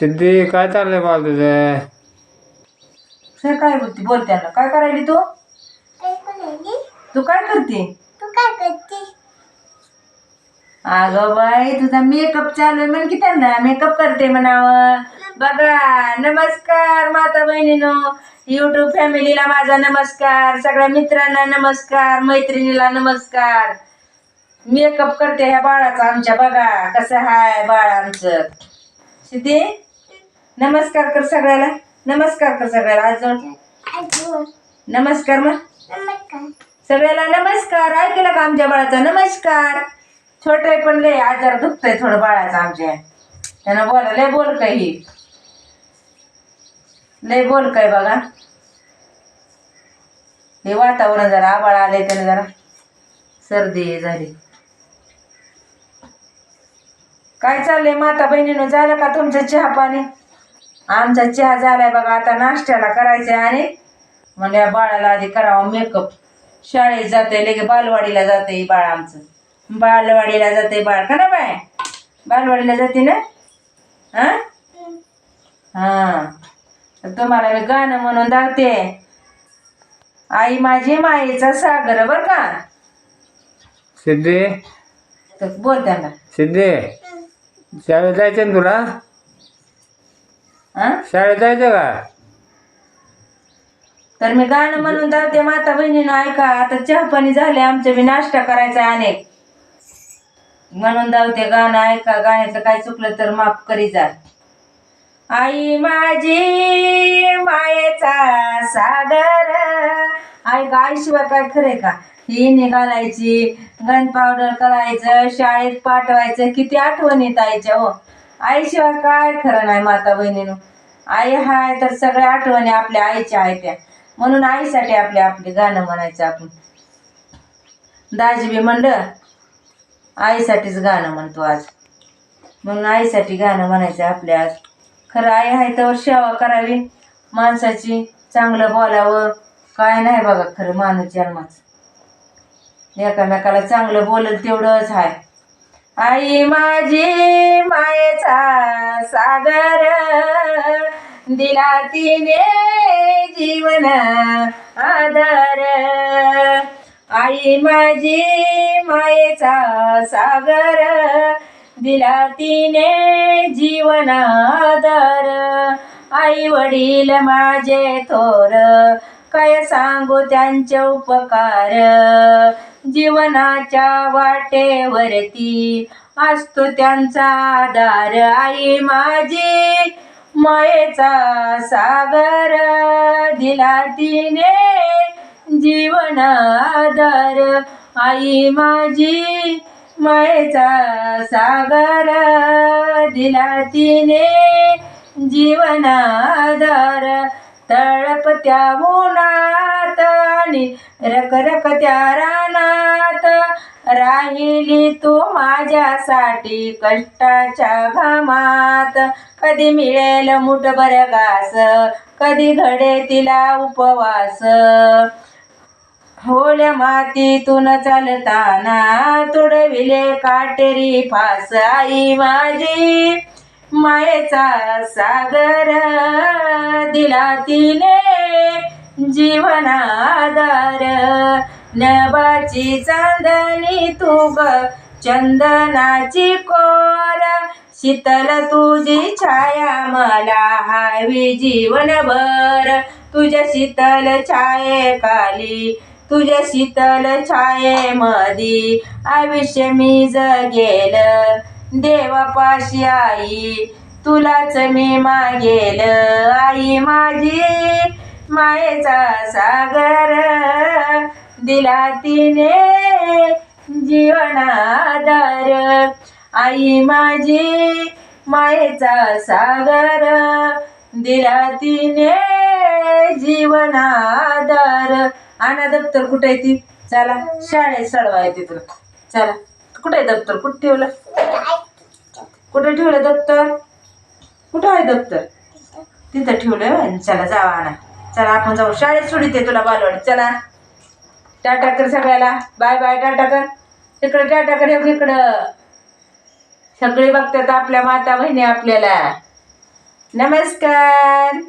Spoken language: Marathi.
सिद्धी काय चाललंय बाल तुझं? सर काय बोलते? बोल त्यांना. काय करायली तू? तू काय करते? अगं बाई तुझा मेकअप चालू आहे म्हण की त्यांना. मेकअप करते म्हणावं. बघा नमस्कार माता बहिणीनो. युट्यूब फॅमिलीला माझा नमस्कार. सगळ्या मित्रांना नमस्कार. मैत्रिणीला नमस्कार. मेकअप करते ह्या बाळाचा आमच्या. बघा कसं हाय बाळ आमचं. सिद्धी? नमस्कार कर सगळ्याला. नमस्कार कर सगळ्याला. आज जाऊन. नमस्कार मग. सगळ्याला नमस्कार. ऐकलं का आमच्या बाळाचा. नमस्कार. छोटे पण लय आजार दुखतंय थोडं बाळाचं आमच्या. त्यानं बोला लय बोल काय ही. लय बोल काय बघा. हे वातावरण जरा आबाळ आलंय त्यानं जरा. सर्दी झाली. काय चाललंय? माता बहिणीनं झालं का तुमचं चहा पाणी? आमचा चहा झालाय बघा आता नाश्त्याला करायचंय आणि म्हणजे या बाळाला आधी करावा मेकअप शाळेत जाते लगे बालवाडीला जाते बाळ आमचं. बालवाडीला जाते बाळ. का ना बाय? बालवाडीला जाते ना? हा? हा. तुम्हाला मी गाणं म्हणून दावते आई माझी मायेचा सागर बर का? सिद्धी. बोल त्यांना. सिद्धी शाळेत जायचं ना तुला? हा? शाळेत जायचं का? तर मी गाणं म्हणून दावते माता बहिणीनं ऐका. आता चहा पाणी झाले आमचं बी नाश्ता करायचा अनेक. म्हणून दावते गाणं ऐका. गाण्याचं काय चुकलं तर माफ करी जा. आई माझी मायेचा सागर. आई का आईशिवाय काय खरंय का? ही निघालायची गन पावडर करायचं शाळेत पाठवायचं किती आठवण येत आईच्या हो. आईशिवाय काय खरं नाही माता बहिणीनं. आई हाय तर सगळ्या आठवणी आपल्या आईच्या आहेत त्या. म्हणून आईसाठी आपले आपले गाणं म्हणायचं आपण. दाजीबी म्हणलं आईसाठीच गाणं म्हणतो आज. म्हणून आईसाठी गाणं म्हणायचं आपल्या आज. खरं आई आहे तर सेवा करावी. माणसाची चांगलं बोलावं. काय नाही बघा खरं माणूस जन्माचं. एकामेकाला चांगलं बोलल तेवढंच आहे आई माझी मायेचा सागर. दिला तिने जीवन आधार. आई माझी मायेचा सागर. दिला तिने जीवन आधार. आई वडील माझे थोर काय सांगू त्यांचे उपकार? जीवनाच्या वाटेवरती असतो त्यांचा आधार. आई माझी मायेचा सागर दिला तिने जीवन आधार. आई माझी मायेचा सागर दिला तिने जीवन आधार. तळपत्या उन्हात आणि रखरखत्या रानात. राहिली तू माझ्यासाठी कष्टाच्या घामात. कधी मिळेल मुठभर घास कधी घडे तिला उपवास. होल्या मातीतून चालताना तुडविले काटेरी फास. आई माझी मायेचा सागर दिला तिने जीवनाधार. नभाची चांदणी तुग चंदनाची कोर. शीतल तुझी छाया मला हवी जीवनभर. तुझ्या शीतल छाये काली तुझ्या शीतल छाये मधी आयुष्य मी जगेल. देवापाशी आई तुलाच मी मागेल. आई माझी मायेचा सागर. दिला तिने जीवनाधार. आई माझी मायेचा सागर. दिला तिने जीवनाधार. आणा दप्तर कुठे येते चला शाळेत सडवा येते तुला चला. कुठे आहे दप्तर? कुठं ठेवलं? कुठे ठेवलं दप्तर? कुठं आहे दप्तर? तिथं ठेवलंय चला जावा आणा चला आपण जाऊ. शाळेत सोडिते तुला बालवाडी. चला. टाटा कर सगळ्याला. बाय बाय टाटा कर. तिकडं टाटा कर इकडं. सगळे बघतात आपल्या माता बहिणी आपल्याला. नमस्कार.